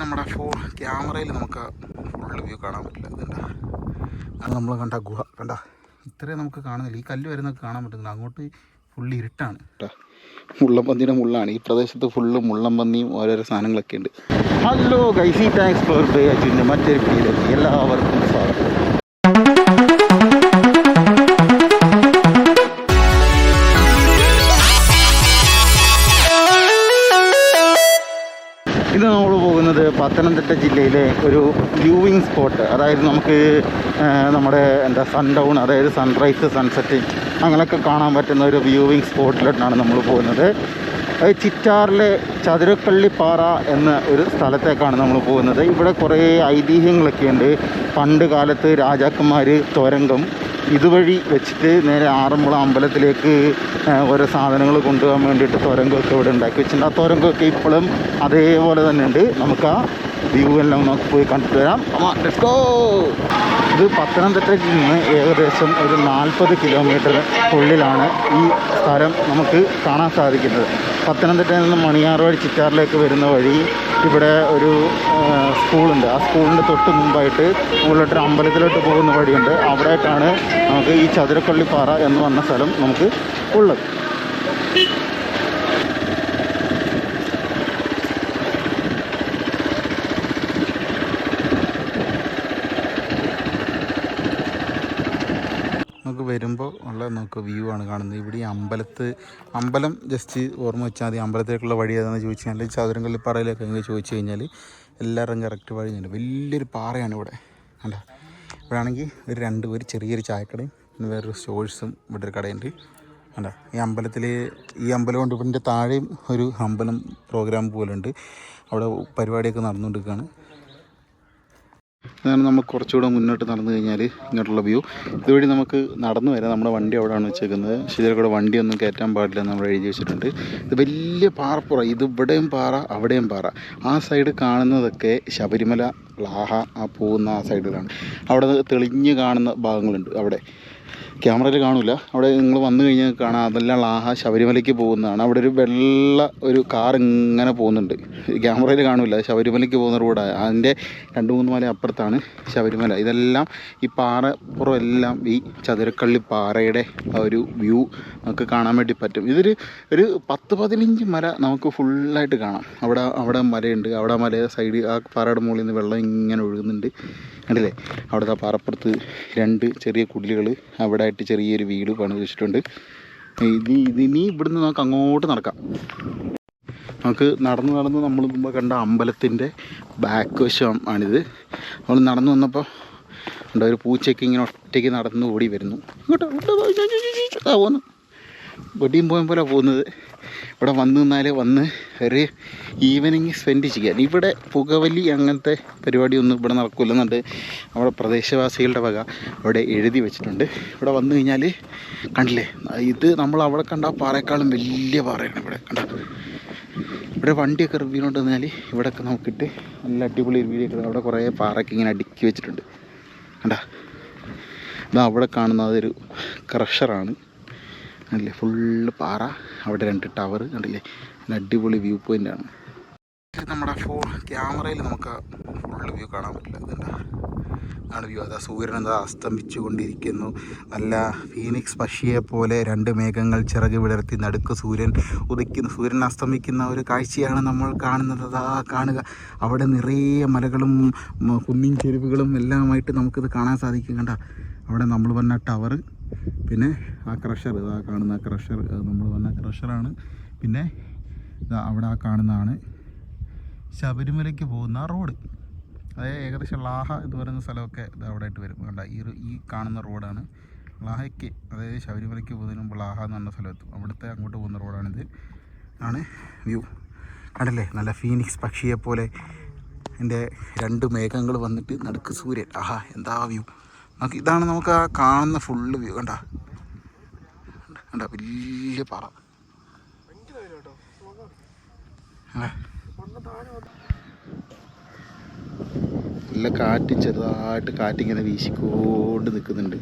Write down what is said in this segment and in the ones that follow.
നമ്മുടെ ഫോൺ ക്യാമറയിൽ നമുക്ക് ഫുൾ വ്യൂ കാണാൻ പറ്റില്ല. ഇതുണ്ട അത് നമ്മൾ കണ്ട ഗുഹ. കണ്ട? ഇത്രയും നമുക്ക് കാണുന്നില്ല. ഈ കല്ല് വരുന്നൊക്കെ കാണാൻ പറ്റുന്നില്ല. അങ്ങോട്ട് ഫുള്ള് ഇരുട്ടാണ്. മുള്ളംപന്നിയുടെ മുള്ളാണ്. ഈ പ്രദേശത്ത് ഫുള്ള് മുള്ളംപന്നിയും ഓരോരോ സാധനങ്ങളൊക്കെ ഉണ്ട് ഹലോ ഗൈസി താങ്ക്സ് ഫോർ ബേ അച്ഛന്റെ മറ്റൊരു വീഡിയോയിലേക്ക് എല്ലാവർക്കും സ്വാഗതം. പത്തനംതിട്ട ജില്ലയിലെ ഒരു വ്യൂവിങ് സ്പോട്ട് അതായത് നമുക്ക് നമ്മുടെ എന്താ സൺഡൗൺ അതായത് സൺറൈസ് സൺസെറ്റ് അങ്ങനെയൊക്കെ കാണാൻ പറ്റുന്ന ഒരു വ്യൂവിങ് സ്പോട്ടിലോട്ടാണ് നമ്മൾ പോകുന്നത്. അത് ചിറ്റാറിലെ ചതുരക്കള്ളിപ്പാറ എന്ന ഒരു സ്ഥലത്തേക്കാണ് നമ്മൾ പോകുന്നത്. ഇവിടെ കുറേ ഐതിഹ്യങ്ങളൊക്കെ ഉണ്ട് പണ്ട് കാലത്ത് രാജാക്കന്മാർ തുരങ്കം ഇതുവഴി വെച്ചിട്ട് നേരെ ആറന്മുള അമ്പലത്തിലേക്ക് ഓരോ സാധനങ്ങൾ കൊണ്ടുപോകാൻ വേണ്ടിയിട്ട് തുരങ്കമൊക്കെ ഇവിടെ ഉണ്ടാക്കി വെച്ചിട്ടുണ്ട്. ആ തുരങ്കമൊക്കെ ഇപ്പോഴും അതേപോലെ തന്നെ ഉണ്ട് നമുക്ക് ആ വ്യൂ എല്ലാം നമുക്ക് പോയി കണ്ടിട്ട് വരാം. ലെറ്റ്സ് ഇത് പത്തനംതിട്ടയിൽ നിന്ന് ഏകദേശം ഒരു നാൽപ്പത് കിലോമീറ്റർ ഉള്ളിലാണ് ഈ സ്ഥലം നമുക്ക് കാണാൻ സാധിക്കുന്നത്. പത്തനംതിട്ടയിൽ നിന്ന് മണിയാർ വഴി ചിറ്റാറിലേക്ക് വരുന്ന വഴി ഇവിടെ ഒരു സ്കൂളുണ്ട്. ആ സ്കൂളിന്റെ തൊട്ട് മുമ്പായിട്ട് മുകളിലോട്ടൊരു അമ്പലത്തിലോട്ട് പോകുന്ന വഴിയുണ്ട്. അവിടെയായിട്ടാണ് നമുക്ക് ഈ ചതുരപ്പള്ളിപ്പാറ എന്ന് പറഞ്ഞ സ്ഥലം നമുക്ക് ഉള്ളത്. നമുക്ക് വ്യൂ ആണ് കാണുന്നത്. ഇവിടെ അമ്പലത്ത് അമ്പലം ജസ്റ്റ് ഓർമ്മ വെച്ചാൽ മതി. അമ്പലത്തിലേക്കുള്ള വഴി ഏതാണെന്ന് ചോദിച്ചു കഴിഞ്ഞാൽ ചതുരങ്കള്ളിപ്പാറയിലേക്ക് അങ്ങ് ചോദിച്ചു കഴിഞ്ഞാൽ എല്ലാവരും കറക്റ്റ് വഴി ഉണ്ട് വലിയൊരു പാറയാണ് ഇവിടെ. അല്ല ഇവിടെ ആണെങ്കിൽ ഒരു രണ്ട് പേര് ചെറിയൊരു ചായക്കടയും വേറൊരു സ്റ്റോഴ്സും ഇവിടെ ഒരു കടയുണ്ട്. അല്ല ഈ അമ്പലത്തിൽ ഈ അമ്പലം കൊണ്ട് ഇതിന്റെ താഴെയും ഒരു അമ്പലം പ്രോഗ്രാം പോലെ ഉണ്ട് അവിടെ പരിപാടിയൊക്കെ നടന്നുകൊണ്ടിരിക്കുകയാണ്. അതാണ് നമ്മൾ കുറച്ചുകൂടെ മുന്നോട്ട് നടന്നു കഴിഞ്ഞാൽ ഇങ്ങോട്ടുള്ള വ്യൂ. ഇതുവഴി നമുക്ക് നടന്നു വരാം. നമ്മുടെ വണ്ടി അവിടെയാണ് വെച്ചേക്കുന്നത്. പക്ഷേ വണ്ടിയൊന്നും കയറ്റാൻ പാടില്ല നമ്മൾ എഴുതി വെച്ചിട്ടുണ്ട്. ഇത് വലിയ പാറപ്പുറ. ഇത് ഇവിടെയും പാറ അവിടെയും പാറ. ആ സൈഡ് കാണുന്നതൊക്കെ ശബരിമല ലാഹ ആ പോകുന്ന ആ സൈഡിലാണ്. അവിടെ തെളിഞ്ഞ് കാണുന്ന ഭാഗങ്ങളുണ്ട് അവിടെ. ക്യാമറയിൽ കാണില്ല അവിടെ നിങ്ങൾ വന്നു കഴിഞ്ഞാൽ കാണാം. അതെല്ലാം ആഹ ശബരിമലയ്ക്ക് പോകുന്നതാണ്. അവിടെ ഒരു വെള്ള ഒരു കാർ ഇങ്ങനെ പോകുന്നുണ്ട്. ക്യാമറയിൽ കാണില്ല ശബരിമലയ്ക്ക് പോകുന്ന റോഡാണ് അതിന്റെ രണ്ട് മൂന്ന് മല അപ്പുറത്താണ് ശബരിമല. ഇതെല്ലാം ഈ പാറപ്പുറം എല്ലാം ഈ ചതുരക്കള്ളി പാറയുടെ ഒരു വ്യൂ നമുക്ക് കാണാൻ വേണ്ടി പറ്റും. ഇതൊരു ഒരു പത്ത് പതിനഞ്ച് മല നമുക്ക് ഫുള്ളായിട്ട് കാണാം. അവിടെ അവിടെ മലയുണ്ട്. അവിടെ മല സൈഡ് ആ പാറയുടെ മുകളിൽ നിന്ന് വെള്ളം ഇങ്ങനെ ഒഴുകുന്നുണ്ട്. കണ്ടില്ലേ അവിടുത്തെ പാറപ്പുറത്ത് രണ്ട് ചെറിയ കുടിലുകൾ അവിടെ ആയിട്ട് ചെറിയൊരു വീട് പണി വെച്ചിട്ടുണ്ട് ഇത് ഇത് ഇനി ഇവിടുന്ന് നമുക്ക് അങ്ങോട്ട് നടക്കാം നമുക്ക് നടന്ന് നടന്ന് നമ്മൾ മുമ്പ് കണ്ട അമ്പലത്തിന്റെ ബാക്ക് വശം ആണിത് നമ്മൾ നടന്നു വന്നപ്പോൾ ഉണ്ട് ഒരു പൂച്ചയ്ക്ക് ഇങ്ങനെ ഒറ്റയ്ക്ക് നടന്ന് ഓടി വരുന്നു ഇങ്ങോട്ട് പോകുന്നു വെടിയും പോയ പോലെ പോകുന്നത്. ഇവിടെ വന്ന് നിന്നാൽ വന്ന് ഒരു ഈവനിങ് സ്പെൻഡ് ചെയ്യാൻ. ഇവിടെ പുകവലി അങ്ങനത്തെ പരിപാടിയൊന്നും ഇവിടെ നടക്കില്ലെന്നുണ്ട് അവിടെ പ്രദേശവാസികളുടെ വക അവിടെ എഴുതി വെച്ചിട്ടുണ്ട്. ഇവിടെ വന്നു കഴിഞ്ഞാൽ കണ്ടില്ലേ? ഇത് നമ്മൾ അവിടെ കണ്ട പാറയെക്കാളും വലിയ പാറയാണ് ഇവിടെ. കണ്ട? ഇവിടെ വണ്ടിയൊക്കെ റിവ്യൂ കൊണ്ടുവന്നാൽ ഇവിടെയൊക്കെ നമുക്കിട്ട് നല്ല അടിപൊളി റിവ്യൂ ഒക്കെ അവിടെ കുറേ പാറയൊക്കെ ഇങ്ങനെ അടുക്കി വെച്ചിട്ടുണ്ട്. കണ്ട? ഇതാ അവിടെ കാണുന്നത് ഒരു ക്രഷറാണ് കണ്ടില്ലേ ഫുള്ള് പാറ അവിടെ രണ്ട് ടവർ കണ്ടില്ലേ? നല്ല അടിപൊളി വ്യൂ പോയിന്റ് ആണ്. നമ്മുടെ ഫോൺ ക്യാമറയിൽ നമുക്ക് ഫുള്ള് വ്യൂ കാണാൻ പറ്റില്ല. ഇതുണ്ടാ ആണ് വ്യൂ അതാ സൂര്യൻ എന്താ അസ്തമിച്ചു കൊണ്ടിരിക്കുന്നു നല്ല ഫീനിക്സ് പക്ഷിയെ പോലെ രണ്ട് മേഘങ്ങൾ ചിറക് വിടർത്തി നടുക്ക് സൂര്യൻ ഉദിക്കുന്നു. സൂര്യൻ അസ്തമിക്കുന്ന ഒരു കാഴ്ചയാണ് നമ്മൾ കാണുന്നത്. അതാ കാണുക. അവിടെ നിറയെ മലകളും കുന്നിൻ ചെരുവുകളും എല്ലാമായിട്ട് നമുക്കിത് കാണാൻ സാധിക്കും. കണ്ട? അവിടെ നമ്മൾ പറഞ്ഞ ടവർ പിന്നെ ആ ക്രഷർ ആ കാണുന്ന ക്രഷർ നമ്മൾ വന്ന ക്രഷറാണ് പിന്നെ ഇതാ അവിടെ ആ കാണുന്നതാണ് ശബരിമലയ്ക്ക് പോകുന്ന റോഡ് അതായത് ഏകദേശം ലാഹ എന്ന് പറയുന്ന സ്ഥലമൊക്കെ ഇത് അവിടെ ആയിട്ട് വരും. കണ്ട ഈ ഈ കാണുന്ന റോഡാണ് ലാഹയ്ക്ക് അതായത് ശബരിമലയ്ക്ക് പോകുന്നതിന് മുമ്പ് ലാഹ എന്ന് പറഞ്ഞ സ്ഥലമെത്തും അവിടുത്തെ അങ്ങോട്ട് പോകുന്ന റോഡാണിത് ആണ് വ്യൂ. കണ്ടല്ലേ? നല്ല ഫീനിക്സ് പക്ഷിയെ പോലെ എന്റെ രണ്ട് മേഘങ്ങൾ വന്നിട്ട് നടുക്ക് സൂര്യൻ. ആഹാ എന്താ വ്യൂ? നമുക്ക് ഇതാണ് നമുക്ക് ആ കാണുന്ന ഫുള്ള് വ്യൂ കണ്ട? കണ്ട? വലിയ പാറ? നല്ല കാറ്റ് ചെറുതായിട്ട് കാറ്റിങ്ങനെ വീശിക്കൊണ്ട് നിൽക്കുന്നുണ്ട്.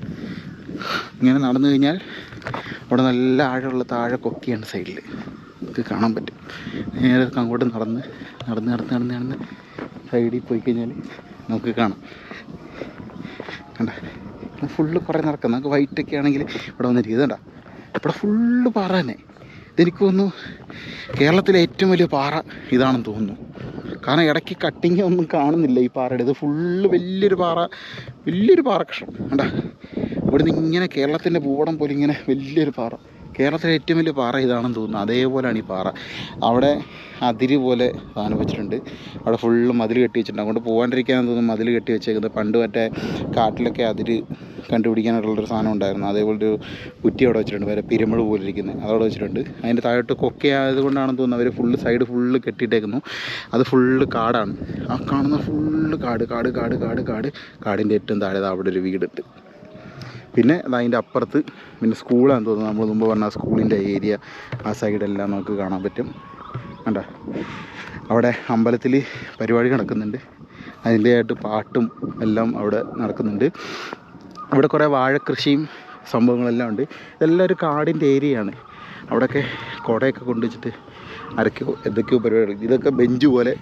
ഇങ്ങനെ നടന്നു കഴിഞ്ഞാൽ അവിടെ നല്ല ആഴമുള്ള താഴെ കൊക്കിയാണ് സൈഡിൽ നമുക്ക് കാണാൻ പറ്റും. നേരെ അങ്ങോട്ട് നടന്ന് നടന്ന് നടന്ന് നടന്ന് നടന്ന് സൈഡിൽ പോയി കഴിഞ്ഞാൽ നമുക്ക് കാണാം. കണ്ട. ഫുള്ള് കുറേ നടക്കാം നമുക്ക് വൈറ്റൊക്കെ ആണെങ്കിൽ ഇവിടെ വന്നിരിക്കും ഇതണ്ട ഇവിടെ ഫുള്ള് പാറ തന്നെ. ഇതെനിക്ക് തോന്നുന്നു കേരളത്തിലെ ഏറ്റവും വലിയ പാറ ഇതാണെന്ന് തോന്നുന്നു. കാരണം ഇടയ്ക്ക് കട്ടിങ് ഒന്നും കാണുന്നില്ല ഈ പാറയുടെ. ഇത് ഫുള്ള് വലിയൊരു പാറ വലിയൊരു പാറ കഷ്ണം. കണ്ട? ഇവിടുന്ന് ഇങ്ങനെ കേരളത്തിന്റെ ഭൂപടം പോലെ ഇങ്ങനെ വലിയൊരു പാറ. കേരളത്തിലെ ഏറ്റവും വലിയ പാറ ഇതാണെന്ന് തോന്നുന്നു. അതേപോലെയാണ് ഈ പാറ. അവിടെ അതിര് പോലെ സാധനം വെച്ചിട്ടുണ്ട് അവിടെ ഫുള്ള് മതിൽ കെട്ടി വെച്ചിട്ടുണ്ട്. അങ്ങോട്ട് പോകാണ്ടിരിക്കാൻ തോന്നുന്നു മതിൽ കെട്ടി വെച്ചേക്കുന്നത്. പണ്ട് മറ്റേ കാട്ടിലൊക്കെ അതിര് കണ്ടുപിടിക്കാനായിട്ടുള്ളൊരു സാധനം ഉണ്ടായിരുന്നു. അതേപോലെ ഒരു കുറ്റി അവിടെ വെച്ചിട്ടുണ്ട്. വേറെ പിരമിഡ് പോലെ ഇരിക്കുന്നത് അതവിടെ വെച്ചിട്ടുണ്ട്. അതിന്റെ താഴോട്ട് കൊക്കയായത് കൊണ്ടാണെന്ന് തോന്നുന്നു. അവർ ഫുള്ള് സൈഡ് ഫുള്ള് കെട്ടിയിട്ടേക്കുന്നു. അത് ഫുള്ള് കാടാണ്. ആ കാണുന്ന ഫുള്ള് കാട് കാട് കാട് കാട് കാട് കാടിന്റെ ഏറ്റവും താഴെ അവിടെ ഒരു വീടുണ്ട്. പിന്നെ അത് അതിന്റെ അപ്പുറത്ത് പിന്നെ സ്കൂളാന്ന് തോന്നുന്നു. നമ്മൾ മുമ്പ് പറഞ്ഞ സ്കൂളിന്റെ ഏരിയ ആ സൈഡെല്ലാം നമുക്ക് കാണാൻ പറ്റും. കണ്ട? അവിടെ അമ്പലത്തിൽ പരിപാടി നടക്കുന്നുണ്ട്. അതിന്റെ ആയിട്ട് പാട്ടും എല്ലാം അവിടെ നടക്കുന്നുണ്ട്. അവിടെ കുറേ വാഴക്കൃഷിയും സംഭവങ്ങളെല്ലാം ഉണ്ട്. ഇതെല്ലാം ഒരു കാടിന്റെ ഏരിയയാണ്. അവിടെയൊക്കെ കുടയൊക്കെ കൊണ്ടുവച്ചിട്ട് അരക്കോ എന്തൊക്കെയോ പരിപാടികൾ. ഇതൊക്കെ ബെഞ്ച് പോലെ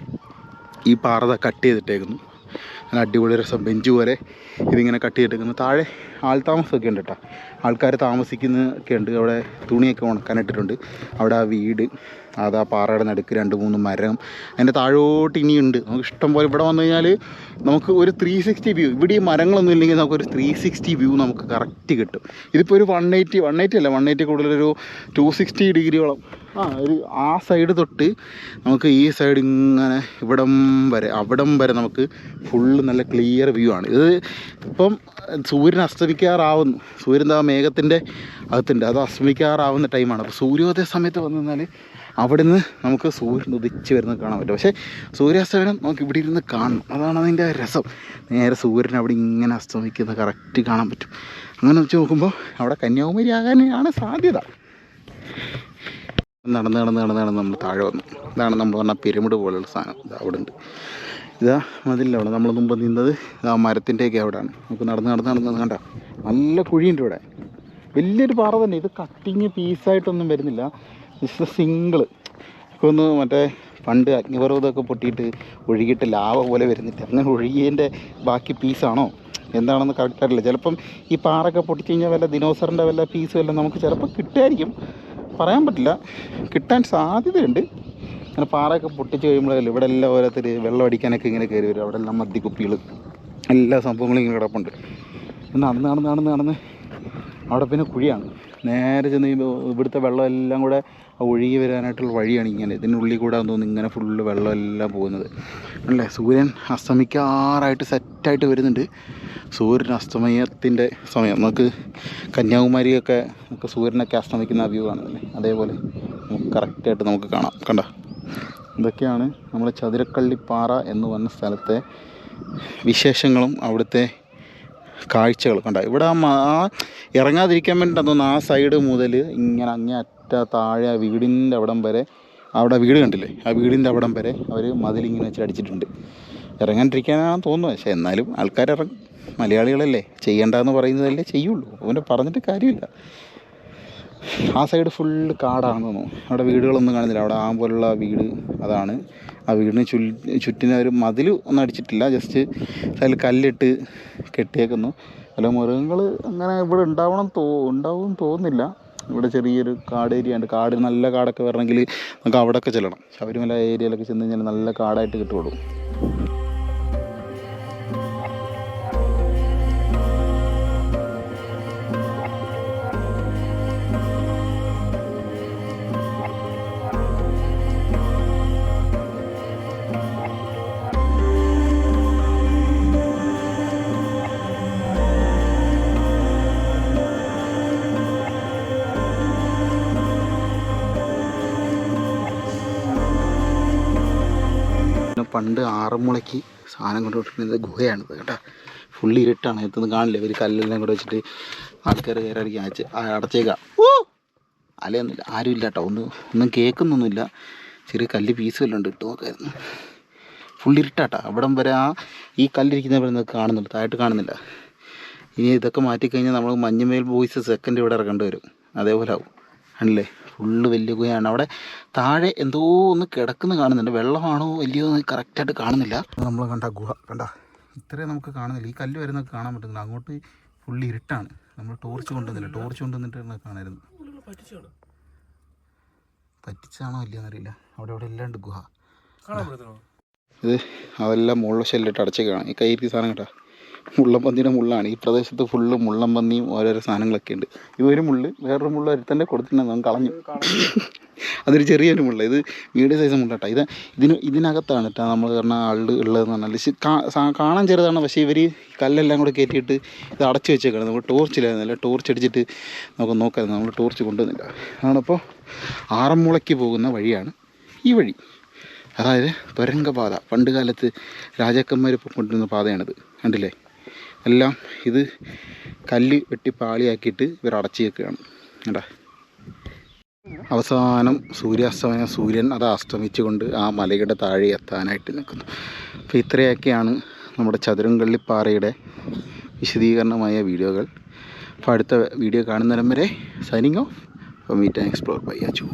ഈ പാറ കട്ട് ചെയ്തിട്ടേക്കുന്നു. നല്ല അടിപൊളി രസം. ബെഞ്ച് പോലെ ഇതിങ്ങനെ കട്ട് ചെയ്തിട്ടേക്കുന്നു താഴെ ആൾ താമസമൊക്കെ ഉണ്ട് കേട്ടോ. ആൾക്കാർ താമസിക്കുന്നൊക്കെ ഉണ്ട് അവിടെ തുണിയൊക്കെ ഉണക്കാനിട്ടിട്ടുണ്ട്. അവിടെ ആ വീട് അതാ പാറയുടെ നടുക്ക് രണ്ട് മൂന്ന് മരം അതിന്റെ താഴോട്ട് ഇനിയുണ്ട്. നമുക്ക് ഇഷ്ടം പോലെ ഇവിടെ വന്നു കഴിഞ്ഞാൽ നമുക്ക് ഒരു ത്രീ സിക്സ്റ്റി വ്യൂ ഇവിടെ ഈ മരങ്ങളൊന്നും ഇല്ലെങ്കിൽ നമുക്കൊരു ത്രീ സിക്സ്റ്റി വ്യൂ നമുക്ക് കറക്റ്റ് കിട്ടും. ഇതിപ്പോൾ ഒരു വൺ എയ്റ്റി വൺ എയ്റ്റി അല്ല വൺ എയ്റ്റി കൂടുതലൊരു ടു സിക്സ്റ്റി ഡിഗ്രിയോളം. ആ ഒരു ആ സൈഡ് തൊട്ട് നമുക്ക് ഈ സൈഡ് ഇങ്ങനെ ഇവിടം വരെ അവിടം വരെ നമുക്ക് ഫുള്ള് നല്ല ക്ലിയർ വ്യൂ ആണ്. ഇത് ഇപ്പം സൂര്യൻ അസ്തമിക്കാറാവുന്നു. സൂര്യൻ ആ മേഘത്തിന്റെ അകത്തുണ്ട്. അത് അസ്തമിക്കാറാവുന്ന ടൈമാണ് അപ്പോൾ സൂര്യോദയ സമയത്ത് വന്നു കഴിഞ്ഞാൽ അവിടെ നിന്ന് നമുക്ക് സൂര്യൻ ഉദിച്ച് വരുന്നത് കാണാൻ പറ്റും. പക്ഷേ സൂര്യാസ്തമനം നമുക്ക് ഇവിടെ ഇരുന്ന് കാണണം. അതാണ് അതിന്റെ രസം. നേരെ സൂര്യൻ അവിടെ ഇങ്ങനെ അസ്തമിക്കുന്നത് കറക്റ്റ് കാണാൻ പറ്റും. അങ്ങനെ വെച്ച് നോക്കുമ്പോൾ അവിടെ കന്യാകുമാരി ആകാനാണ് സാധ്യത. നടന്ന് നടന്ന് നടന്ന് നടന്ന് നമ്മൾ താഴെ വന്നു. ഇതാണ് നമ്മൾ പറഞ്ഞ പിരമിഡ് പോലെയുള്ള സാധനം. ഇത് അവിടെ ഉണ്ട് ഇതാ മതിലവിടെ നമ്മൾ മുമ്പ് നിന്നത് ആ മരത്തിന്റെയൊക്കെ അവിടെയാണ്. നമുക്ക് നടന്ന് നടന്ന് നടന്ന് കണ്ട? നല്ല കുഴിയുണ്ട് ഇവിടെ. വലിയൊരു പാറ തന്നെ. ഇത് കട്ടിങ് പീസായിട്ടൊന്നും വരുന്നില്ല. ജസ്റ്റ് സിംഗിൾ ഒന്ന് മറ്റേ പണ്ട് അഗ്നിപർവതമൊക്കെ പൊട്ടിയിട്ട് ഒഴുകിയിട്ട് ലാവ പോലെ വരുന്നില്ല? അങ്ങനെ ഒഴുകിയതിന്റെ ബാക്കി പീസാണോ എന്താണെന്ന് കറക്റ്റ് അറിയില്ല. ചിലപ്പം ഈ പാറൊക്കെ പൊട്ടിച്ച് കഴിഞ്ഞാൽ വല്ല ദിനോസറിന്റെ വല്ല പീസ് വല്ല നമുക്ക് ചിലപ്പോൾ കിട്ടുമായിരിക്കും. പറയാൻ പറ്റില്ല. കിട്ടാൻ സാധ്യതയുണ്ട്. അങ്ങനെ പാറയൊക്കെ പൊട്ടിച്ച് കഴിയുമ്പോഴല്ലോ ഇവിടെ എല്ലാം ഓരോരുത്തർ വെള്ളം അടിക്കാനൊക്കെ ഇങ്ങനെ കയറി വരും. അവിടെ എല്ലാം മദ്യക്കുപ്പികൾ എല്ലാ സംഭവങ്ങളും ഇങ്ങനെ കിടപ്പുണ്ട്. നടന്ന് നടന്ന് നടന്ന് നടന്ന് അവിടെ പിന്നെ കുഴിയാണ്. നേരെ ചെന്ന് ഇവിടുത്തെ വെള്ളം എല്ലാം കൂടെ ഒഴുകി വരാനായിട്ടുള്ള വഴിയാണ് ഇങ്ങനെ. ഇതിനുള്ളിൽ കൂടെ തോന്നുന്നു ഇങ്ങനെ ഫുള്ള് വെള്ളം എല്ലാം പോകുന്നത്. അല്ലേ? സൂര്യൻ അസ്തമിക്കാറായിട്ട് സെറ്റായിട്ട് വരുന്നുണ്ട്. സൂര്യൻ അസ്തമയത്തിന്റെ സമയം. നമുക്ക് കന്യാകുമാരിയൊക്കെ നമുക്ക് സൂര്യനൊക്കെ അസ്തമിക്കുന്ന വ്യൂ കാണുന്നില്ലേ അതേപോലെ കറക്റ്റായിട്ട് നമുക്ക് കാണാം. കണ്ട? ഇതൊക്കെയാണ് നമ്മുടെ ചതുരക്കള്ളിപ്പാറ എന്ന് പറഞ്ഞ സ്ഥലത്തെ വിശേഷങ്ങളും അവിടുത്തെ കാഴ്ചകൾ കണ്ട ഇവിടെ ആ ഇറങ്ങാതിരിക്കാൻ വേണ്ടിയിട്ട് ആ സൈഡ് മുതൽ ഇങ്ങനെ അങ്ങേ അറ്റ താഴെ ആ വീടിന്റെ അവിടം വരെ അവിടെ വീട് കണ്ടില്ലേ? ആ വീടിന്റെ അവിടം വരെ അവർ മതിലിങ്ങനെ വെച്ചിട്ട് അടിച്ചിട്ടുണ്ട്. ഇറങ്ങാണ്ടിരിക്കാനാണെന്ന് തോന്നുന്നു. പക്ഷേ എന്നാലും ആൾക്കാർ ഇറങ്ങും. മലയാളികളല്ലേ? ചെയ്യേണ്ടതെന്ന് പറയുന്നതല്ലേ ചെയ്യുള്ളൂ. അവനെ പറഞ്ഞിട്ട് കാര്യമില്ല. ആ സൈഡ് ഫുൾ കാടാണെന്ന് തോന്നുന്നു. അവിടെ വീടുകളൊന്നും കാണുന്നില്ല അവിടെ ആ പോലുള്ള വീട് അതാണ്. ആ വീടിന് ചുറ്റിന് ഒരു മതിൽ ഒന്നും അടിച്ചിട്ടില്ല. ജസ്റ്റ് അതിൽ കല്ലിട്ട് കെട്ടിയേക്കുന്നു. അല്ല മൃഗങ്ങൾ അങ്ങനെ ഇവിടെ ഉണ്ടാവണം തോ ഉണ്ടാവും തോന്നുന്നില്ല. ഇവിടെ ചെറിയൊരു കാട് ഏരിയ ഉണ്ട്. കാട് നല്ല കാടൊക്കെ വരണമെങ്കിൽ നമുക്ക് അവിടെയൊക്കെ ചെല്ലണം. ശബരിമല ഏരിയയിലൊക്കെ ചെന്ന് കഴിഞ്ഞാൽ നല്ല കാടായിട്ട് കിട്ടുള്ളൂ പണ്ട് ആറന്മുളയ്ക്ക് സാധനം കൊണ്ടുപോയിരുന്നത് ഗുഹയാണിത് കേട്ടോ. ഫുള്ളി ഇരുട്ടാണ്. എത്തുന്നത് കാണില്ല? ഇവർ കല്ലെല്ലാം കൂടെ വെച്ചിട്ട് ആൾക്കാർ കയറി അടിക്കാൻ അയച്ച് അടച്ചേക്കാം. ഓ അലയൊന്നുമില്ല. ആരും ഇല്ല കേട്ടോ ഒന്നും ഒന്നും കേൾക്കുന്നൊന്നുമില്ല. ചെറിയ കല്ല് പീസ് വല്ലതും ഉണ്ട്. ഇട്ട് നോക്കായിരുന്നു. ഫുള്ളി ഇരുട്ടാട്ടോ. അവിടം വരെ ആ ഈ കല്ലിരിക്കുന്ന വരെ നിങ്ങൾക്ക് കാണുന്നുണ്ട്. താഴോട്ട് കാണുന്നില്ല. ഇനി ഇതൊക്കെ മാറ്റിക്കഴിഞ്ഞാൽ നമ്മൾ മഞ്ഞമേൽ ബോയ്സ് സെക്കൻഡ് ഇവിടെ ഇറക്കേണ്ടി വരും. അതേപോലെ ആവും. ആണല്ലേ ഫുള്ള് വലിയ ഗുഹയാണ് അവിടെ താഴെ എന്തോ ഒന്ന് കിടക്കുന്ന കാണുന്നുണ്ട്. വെള്ളമാണോ വലിയോ എന്ന് കറക്റ്റായിട്ട് കാണുന്നില്ല. നമ്മൾ കണ്ട ഗുഹ. കണ്ട? ഇത്രയും നമുക്ക് കാണുന്നില്ല. ഈ കല്ല് വരുന്നൊക്കെ കാണാൻ പറ്റുന്നില്ല. അങ്ങോട്ട് ഫുള്ള് ഇരുട്ടാണ്. നമ്മൾ ടോർച്ച് കൊണ്ടുവന്നില്ല. ടോർച്ച് കൊണ്ടുവന്നിട്ട് കാണായിരുന്നു പറ്റിച്ചാണ് ഇല്ലയെന്നറിയില്ല. അവിടെ അവിടെ എല്ലാണ്ട് ഗുഹ. ഇത് അതെല്ലാം മുകളിലെ ഷെല്ലിട്ട് അടച്ചേക്കാണ് ഈ കയ്യിരിക്കുന്ന സാധനം കേട്ടോ മുള്ളംപന്നിയുടെ മുള്ളാണ്. ഈ പ്രദേശത്ത് ഫുള്ള് മുള്ളംപന്നിയും ഓരോരോ സാധനങ്ങളൊക്കെ ഉണ്ട്. ഇത് ഒരു മുള്ള് വേറൊരു മുള്ള ഒരു തന്നെ കൊടുത്തിട്ടുണ്ടെന്ന് കളഞ്ഞു. അതൊരു ചെറിയൊരു മുള്ള. ഇത് മീഡിയം സൈസ് മുള്ള ഇത് ഇതിന് ഇതിനകത്താണ് കേട്ടോ നമ്മൾ പറഞ്ഞ ആൾ ഉള്ളതെന്ന് പറഞ്ഞാൽ കാണാൻ ചെറുതാണ്. പക്ഷേ ഇവർ കല്ലെല്ലാം കൂടെ കയറ്റിയിട്ട് ഇത് അടച്ചു വെച്ചേക്കാണ്. നമ്മൾ ടോർച്ചിലായിരുന്നില്ല ടോർച്ച് അടിച്ചിട്ട് നമുക്ക് നോക്കാമായിരുന്നു നമ്മൾ ടോർച്ച് കൊണ്ടുവന്നില്ല. അതാണിപ്പോൾ ആറന്മുളയ്ക്ക് പോകുന്ന വഴിയാണ് ഈ വഴി. അതായത് തുരങ്കപാത. പണ്ട് കാലത്ത് രാജാക്കന്മാർ കൊണ്ടുവന്ന പാതയാണിത്. കണ്ടില്ലേ? എല്ലാം ഇത് കല്ല് വെട്ടി പാളിയാക്കിയിട്ട് ഇവർ അടച്ചു വെക്കുകയാണ്. കേട്ടാ അവസാനം സൂര്യാസ്തമയം സൂര്യൻ അത് അസ്തമിച്ചുകൊണ്ട് ആ മലയുടെ താഴെ എത്താനായിട്ട് നിൽക്കുന്നു. അപ്പോൾ ഇത്രയൊക്കെയാണ് നമ്മുടെ ചതുരംകള്ളിപ്പാറയുടെ വിശദീകരണമായ വീഡിയോകൾ. അപ്പോൾ അടുത്ത വീഡിയോ കാണുന്നിടം വരെ signing off. Meet and explore. Bye Achu.